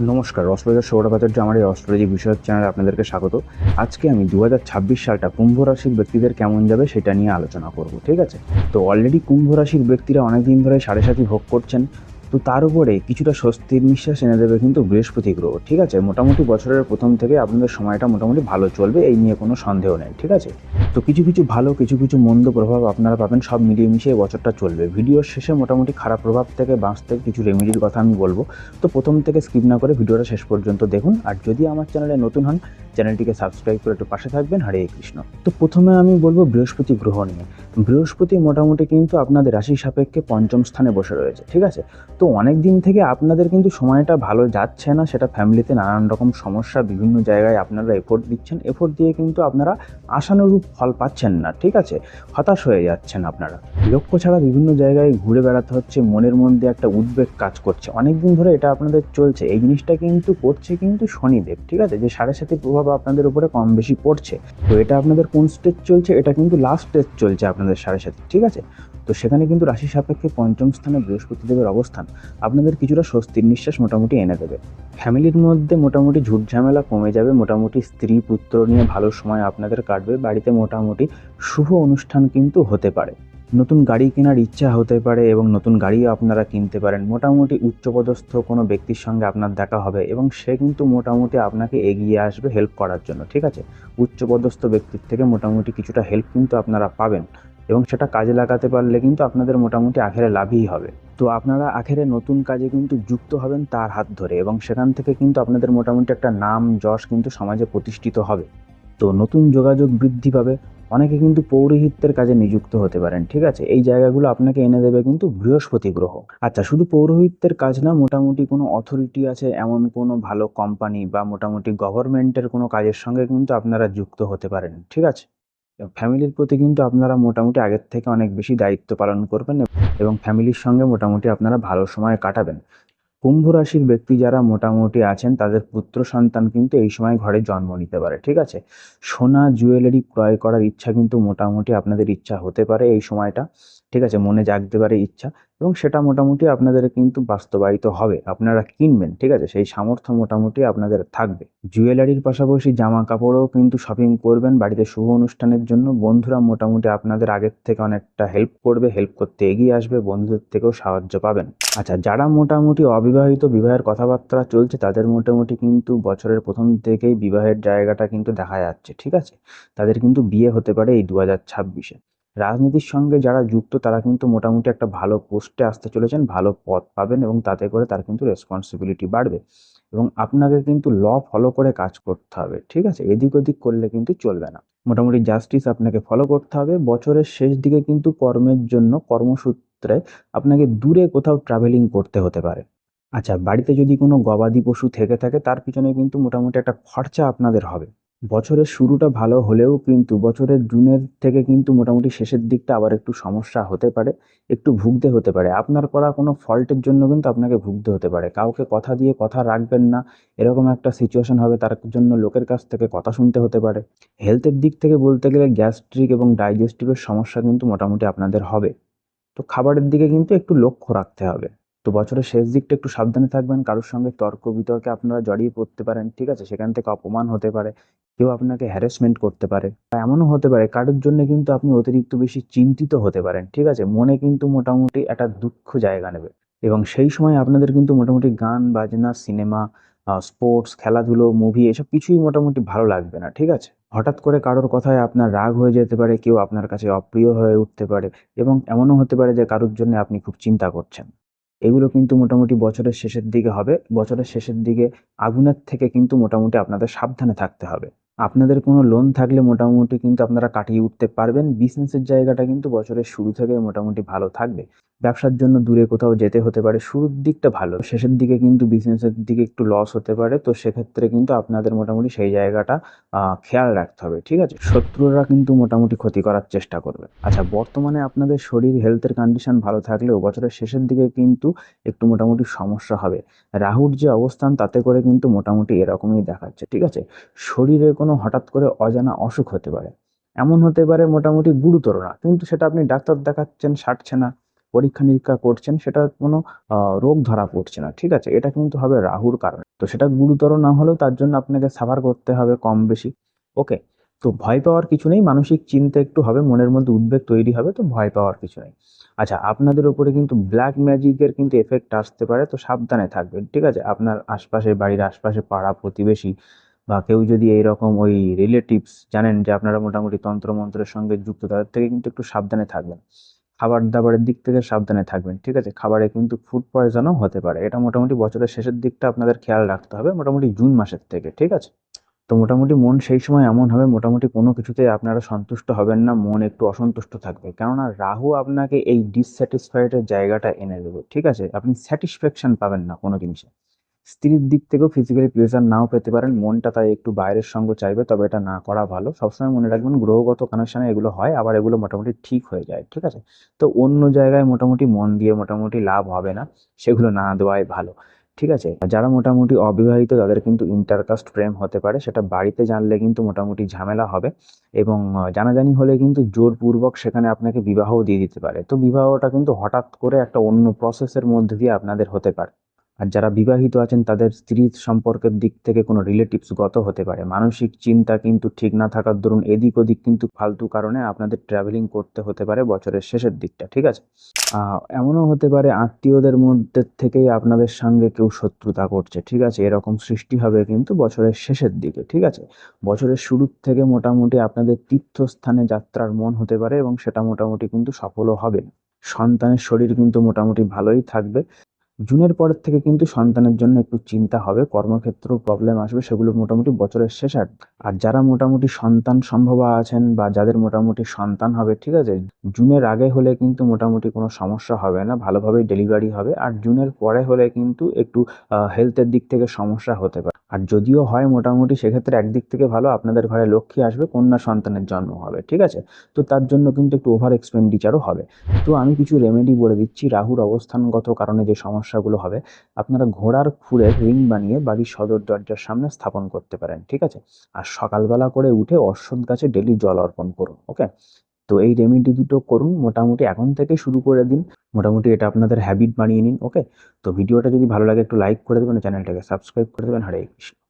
নমস্কার অস্ট্রোলজার সৌরভাচার্য, আমার এই অস্ট্রোলজি বিষয়ক চ্যানেলে আপনাদেরকে স্বাগত। আজকে আমি দু হাজার ছাব্বিশ সালটা কুম্ভ রাশির ব্যক্তিদের কেমন যাবে সেটা নিয়ে আলোচনা করব, ঠিক আছে? তো অলরেডি কুম্ভ রাশির ব্যক্তিরা অনেকদিন ধরে সাড়ে সাথে ভোগ করছেন তো তার উপরে কিছুটা স্বস্তির নিঃশ্বাস এনে দেবে কিন্তু বৃহস্পতি গ্রহ, ঠিক আছে? মোটামুটি বছরের প্রথম থেকে আপনাদের সময়টা মোটামুটি ভালো চলবে, এই নিয়ে কোনো সন্দেহ নেই, ঠিক আছে? তো কিছু কিছু ভালো, কিছু কিছু মন্দ প্রভাব আপনারা পাবেন, সব মিলিয়ে মিশিয়ে বছরটা চলবে। ভিডিওর শেষে মোটামুটি খারাপ প্রভাব থেকে বাঁচতে কিছু রেমেডির কথা আমি বলব। তো প্রথম থেকে স্কিপ না করে ভিডিওটা শেষ পর্যন্ত দেখুন। আর যদি আমার চ্যানেলে নতুন হন চ্যানেলটিকে সাবস্ক্রাইব করে একটু পাশে থাকবেন। হরে কৃষ্ণ। তো প্রথমে আমি বলব বৃহস্পতি গ্রহ নিয়ে। বৃহস্পতি মোটামুটি কিন্তু আপনাদের রাশি সাপেক্ষে পঞ্চম স্থানে বসে রয়েছে, ঠিক আছে? তো অনেক দিন থেকে আপনাদের কিন্তু সময়টা ভালো যাচ্ছে না, সেটা ফ্যামিলিতে নানান রকম সমস্যা, বিভিন্ন জায়গায় আপনারা এফোর্ট দিচ্ছেন। এফোর্ট দিয়ে কিন্তু আপনারা আশানুরূপ ফল পাচ্ছেন না, ঠিক আছে? হতাশ হয়ে যাচ্ছেন আপনারা। লক্ষ্য ছাড়া বিভিন্ন জায়গায় ঘুরে বেড়াতে হচ্ছে, মনের মধ্যে একটা উদ্বেগ কাজ করছে। অনেক দিন ধরে এটা আপনাদের চলছে। এই জিনিসটা কিন্তু করছে কিন্তু শনিদেব, ঠিক আছে? যে সাড়ে সাথে প্রভাব আপনাদের উপরে কম বেশি পড়ছে। তো এটা আপনাদের কোন স্টেজ চলছে? এটা কিন্তু লাস্ট স্টেজ চলছে আপনাদের সাড়ে সাথে ঠিক আছে? তো সেখানে কিন্তু রাশি সাপেক্ষে পঞ্চম স্থানে বৃহস্পতিদেবের অবস্থান। আপনাদের কিছুটা স্বস্তির নিঃশ্বাস মোটামুটি এনে দেবে। ফ্যামিলির মধ্যে মোটামুটি ঝুট ঝামেলা কমে যাবে, মোটামুটি স্ত্রী পুত্র নিয়ে ভালো সময় আপনাদের কাটবে, বাড়িতে মোটামুটি শুভ অনুষ্ঠান কিন্তু হতে পারে। নতুন গাড়ি কেনার ইচ্ছা হতে পারে এবং নতুন গাড়িও আপনারা কিনতে পারেন। মোটামুটি উচ্চপদস্থ কোনো ব্যক্তির সঙ্গে আপনার দেখা হবে এবং সে কিন্তু মোটামুটি আপনাকে এগিয়ে আসবে হেল্প করার জন্য, ঠিক আছে? উচ্চপদস্থ ব্যক্তির থেকে মোটামুটি কিছুটা হেল্প কিন্তু আপনারা পাবেন। এবং সেটা কাজে লাগাতে পারলে কিন্তু আপনাদের মোটামুটি আখেরে লাভই হবে। তো আপনারা আখেরে নতুন কাজে কিন্তু যুক্ত হবেন তার হাত ধরে এবং সেখান থেকে কিন্তু আপনাদের মোটামুটি একটা নাম, যশ কিন্তু সমাজে প্রতিষ্ঠিত হবে। তো নতুন যোগাযোগ বৃদ্ধি পাবে, অনেকে কিন্তু পৌরোহিত্যের কাজে নিযুক্ত হতে পারেন, ঠিক আছে? এই জায়গাগুলো আপনাকে এনে দেবে কিন্তু বৃহস্পতি গ্রহ। আচ্ছা শুধু পৌরোহিত্যের কাজ না, মোটামুটি কোনো অথরিটি আছে এমন কোনো ভালো কোম্পানি বা মোটামুটি গভর্নমেন্টের কোনো কাজের সঙ্গে কিন্তু আপনারা যুক্ত হতে পারেন, ঠিক আছে? ফ্যামিলির প্রতি কিন্তু আপনারা মোটামুটি আগের থেকে অনেক বেশি দায়িত্ব পালন করবেন এবং ফ্যামিলির সঙ্গে মোটামুটি আপনারা ভালো সময় কাটাবেন। কুম্ভ রাশির ব্যক্তি যারা মোটামুটি আছেন, তাদের পুত্র সন্তান কিন্তু এই সময় ঘরে জন্ম নিতে পারে, ঠিক আছে? সোনা জুয়েলারি ক্রয় করার ইচ্ছা কিন্তু মোটামুটি আপনাদের ইচ্ছা হতে পারে এই সময়টা, ঠিক আছে? মনে জাগতে পারে ইচ্ছা। এবং সেটা মোটামুটি আপনাদের কিন্তু বাস্তবায়িত হবে। আপনারা কিনবেন, ঠিক আছে? সেই সামর্থ্য মোটামুটি আপনাদের থাকবে। জুয়েলারির পাশাপাশি জামা কাপড়ও কিন্তু শপিং করবেন বাড়িতে শুভ অনুষ্ঠানের জন্য। বন্ধুরা মোটামুটি আপনাদের আগের থেকে অনেকটা হেল্প করবে হেল্প করতে এগিয়ে আসবে, বন্ধুদের থেকেও সাহায্য পাবেন। আচ্ছা যারা মোটামুটি অবিবাহিত বিবাহের কথাবার্তা চলছে, তাদের মোটামুটি কিন্তু বছরের প্রথম থেকেই বিবাহের জায়গাটা কিন্তু দেখা যাচ্ছে, ঠিক আছে? তাদের কিন্তু বিয়ে হতে পারে এই দু হাজার ছাব্বিশে। রাজনীতির সঙ্গে যারা যুক্ত, তারা কিন্তু মোটামুটি একটা ভালো পোস্টে আসতে চলেছেন, ভালো পদ পাবেন এবং তাতে করে তার কিন্তু রেসপন্সিবিলিটি বাড়বে এবং আপনাকে কিন্তু ল ফলো করে কাজ করতে হবে, ঠিক আছে? এদিক ওদিক করলে কিন্তু চলবে না। মোটামুটি জাস্টিস আপনাকে ফলো করতে হবে। বছরের শেষ দিকে কিন্তু কর্মের জন্য কর্মসূত্রে আপনাকে দূরে কোথাও ট্রাভেলিং করতে হতে পারে। আচ্ছা বাড়িতে যদি কোনো গবাদি পশু থেকে থাকে, তার পিছনে কিন্তু মোটামুটি একটা খরচা আপনাদের হবে। বছরের শুরুটা ভালো হলেও কিন্তু বছরের জুনের থেকে কিন্তু মোটামুটি শেষের দিকটা আবার একটু সমস্যা হতে পারে, একটু ভুগতে হতে পারে। আপনার করা কোনো ফল্টের জন্য কিন্তু আপনাকে ভুগতে হতে পারে। কাউকে কথা দিয়ে কথা রাখবেন না, এরকম একটা সিচুয়েশন হবে, তার জন্য লোকের কাছ থেকে কথা শুনতে হতে পারে। হেলথের দিক থেকে বলতে গেলে গ্যাস্ট্রিক এবং ডাইজেস্টিভের সমস্যা কিন্তু মোটামুটি আপনাদের হবে। তো খাবারের দিকে কিন্তু একটু লক্ষ্য রাখতে হবে। তো বছরের শেষ দিকটা একটু সাবধানে থাকবেন। কারোর সঙ্গে তর্ক বিতর্কে আপনারা জড়িয়ে পড়তে পারেন, ঠিক আছে? সেখান থেকে অপমান হতে পারে, কেউ আপনাকে হ্যারাসমেন্ট করতে পারে বা এমনও হতে পারে, কারোর জন্য কিন্তু আপনি অতিরিক্ত বেশি চিন্তিত হতে পারেন, ঠিক আছে? মনে কিন্তু মোটামুটি একটা দুঃখ জায়গা নেবে এবং সেই সময় আপনাদের কিন্তু মোটামুটি গান, বাজনা, সিনেমা স্পোর্টস খেলাধুলো মুভি এসব কিছুই মোটামুটি ভালো লাগবে না, ঠিক আছে? হঠাৎ করে কারোর কথায় আপনার রাগ হয়ে যেতে পারে, কেউ আপনার কাছে অপ্রিয় হয়ে উঠতে পারে এবং এমনও হতে পারে যে কারোর জন্য আপনি খুব চিন্তা করছেন। এগুলো কিন্তু মোটামুটি বছরের শেষের দিকে হবে। বছরের শেষের দিকে আগুনের থেকে কিন্তু মোটামুটি আপনাদের সাবধানে থাকতে হবে। আপনাদের কোনো লোন থাকলে মোটামুটি কিন্তু আপনারা কাটিয়ে উঠতে পারবেন। বিজনেসের জায়গাটা কিন্তু বছরের শুরু থেকে মোটামুটি ভালো থাকবে। ব্যবসার জন্য দূরে কোথাও যেতে হতে পারে, শুরুর দিকটা ভালো। শেষের দিকে কিন্তু বিজনেসের দিকে একটু লস হতে পারে, তো সেক্ষেত্রে কিন্তু আপনাদের মোটামুটি সেই জায়গাটা খেয়াল রাখতে হবে, ঠিক আছে? শত্রুরা কিন্তু মোটামুটি ক্ষতি করার চেষ্টা করবে। আচ্ছা বর্তমানে আপনাদের শরীর হেলথের কন্ডিশন ভালো থাকলেও বছরের শেষের দিকে কিন্তু একটু মোটামুটি সমস্যা হবে। রাহুর যে অবস্থান, তাতে করে কিন্তু মোটামুটি এরকমই দেখাচ্ছে, ঠিক আছে? শরীরে কোনো হঠাৎ করে অজানা অসুখ হতে পারে। এমন হতে পারে মোটামুটি গুরুতর না, কিন্তু সেটা আপনি ডাক্তার দেখাচ্ছেন, সারছে না। পরীক্ষা নিরীক্ষা করছেন, সেটা কোনো রোগ ধরা পড়ছে না, ঠিক আছে? এটা কিন্তু হবে রাহুর কারণে। তো সেটা গুরুতর না হলেও তার জন্য আপনাকে সাফার করতে হবে কম বেশি, ওকে? তো ভয় পাওয়ার কিছু নেই, মানসিক চিন্তা একটু হবে, মনের মধ্যে উদ্বেগ তৈরি হবে, তো ভয় পাওয়ার কিছু নেই। আচ্ছা আপনাদের উপরে কিন্তু ব্ল্যাক ম্যাজিকের কিন্তু এফেক্ট আসতে পারে, তো সাবধানে থাকবেন, ঠিক আছে? আপনার আশপাশে বাড়ির আশপাশে পাড়া প্রতিবেশী বা কেউ যদি এইরকম ওই রিলেটিভস জানেন যে আপনারা মোটামুটি তন্ত্রমন্ত্রের সঙ্গে যুক্ত, তাদের থেকে কিন্তু একটু সাবধানে থাকবেন। খাবার দাবারের দিক থেকে সাবধানে থাকবেন, ঠিক আছে? খাবারে কিন্তু ফুড পয়জনও হতে পারে। এটা মোটামুটি বছরের শেষের দিকটা আপনাদের খেয়াল রাখতে হবে, মোটামুটি জুন মাসের থেকে, ঠিক আছে? তো মোটামুটি মন সেই সময় এমন হবে, মোটামুটি কোনো কিছুতে আপনারা সন্তুষ্ট হবেন না, মন একটু অসন্তুষ্ট থাকবে। কেননা রাহু আপনাকে এই ডিসস্যাটিসফাইডের জায়গাটা এনে দেবে, ঠিক আছে? আপনি স্যাটিসফ্যাকশন পাবেন না কোনো জিনিসে। স্ত্রীর দিক থেকেও ফিজিক্যালি প্লেজার নাও পেতে পারেন, মনটা তাই একটু বাইরের সঙ্গ চাইবে, তবে এটা না করা ভালো। সবসময় মনে রাখবেন গ্রহগত কানেকশনে এগুলো হয়, আবার এগুলো মোটামুটি ঠিক হয়ে যায়, ঠিক আছে? তো অন্য জায়গায় মোটামুটি মন দিয়ে মোটামুটি লাভ হবে না, সেগুলো না দেওয়াই ভালো, ঠিক আছে? যারা মোটামুটি অবিবাহিত, তাদের কিন্তু ইন্টারকাস্ট প্রেম হতে পারে, সেটা বাড়িতে জানলে কিন্তু মোটামুটি ঝামেলা হবে এবং জানাজানি হলে কিন্তু জোরপূর্বক সেখানে আপনাকে বিবাহ দিয়ে দিতে পারে। তো বিবাহটা কিন্তু হঠাৎ করে একটা অন্য প্রসেসের মধ্যে দিয়ে আপনাদের হতে পারে। আর যারা বিবাহিত আছেন, তাদের স্ত্রী সম্পর্কের দিক থেকে কোনো রিলেটিভস গত হতে পারে। মানসিক চিন্তা কিন্তু ঠিক না থাকার দরুন এদিক ওদিক কিন্তু ফালতু কারণে আপনাদের ট্রাভেলিং করতে হতে পারে বছরের শেষের দিকটা, ঠিক আছে? এমনও হতে পারে আত্মীয়দের মধ্যে থেকেই আপনাদের সঙ্গে কেউ শত্রুতা করছে, ঠিক আছে? এরকম সৃষ্টি হবে কিন্তু বছরের শেষের দিকে, ঠিক আছে? বছরের শুরুর থেকে মোটামুটি আপনাদের তীর্থস্থানে যাত্রার মন হতে পারে এবং সেটা মোটামুটি কিন্তু সফলও হবে সন্তানের শরীর কিন্তু মোটামুটি ভালোই থাকবে। জুনের পরের থেকে কিন্তু সন্তানের জন্য একটু চিন্তা হবে কর্মক্ষেত্রেও প্রবলেম আসবে, সেগুলো মোটামুটি বছরের শেষ। আর আর যারা মোটামুটি সন্তান সম্ভব আছেন বা যাদের মোটামুটি সন্তান হবে, ঠিক আছে? জুনের আগে হলে কিন্তু মোটামুটি কোনো সমস্যা হবে না, ভালোভাবেই ডেলিভারি হবে। আর জুনের পরে হলে কিন্তু একটু হেলথের দিক থেকে সমস্যা হতে পারে। আর যদিও হয় মোটামুটি, সেক্ষেত্রে একদিক থেকে ভালো, আপনাদের ঘরে লক্ষ্মী আসবে, কন্যা সন্তানের জন্ম হবে, ঠিক আছে? তো তার জন্য কিন্তু একটু ওভার এক্সপেন্ডিচারও হবে। তো আমি কিছু রেমেডি বলে দিচ্ছি। রাহুর অবস্থানগত কারণে যে সমস্যাগুলো হবে, আপনারা ঘোড়ার খুঁড়ের রিং বানিয়ে বাড়ির সদর দরজার সামনে স্থাপন করতে পারেন, ঠিক আছে? আর সকালবেলা করে উঠে অশ্বত্থ গাছে ডেলি জল অর্পণ করুন, ওকে? তো এই রেমেডি দুটো করুন, মোটামুটি এখন থেকে শুরু করে দিন, মোটামুটি এটা আপনাদের হ্যাবিট বানিয়ে নিন, ওকে? তো ভিডিওটা যদি ভালো লাগে একটু লাইক করে দেবেন, চ্যানেলটাকে সাবস্ক্রাইব করে দেবেন, হরে কৃষ্ণ।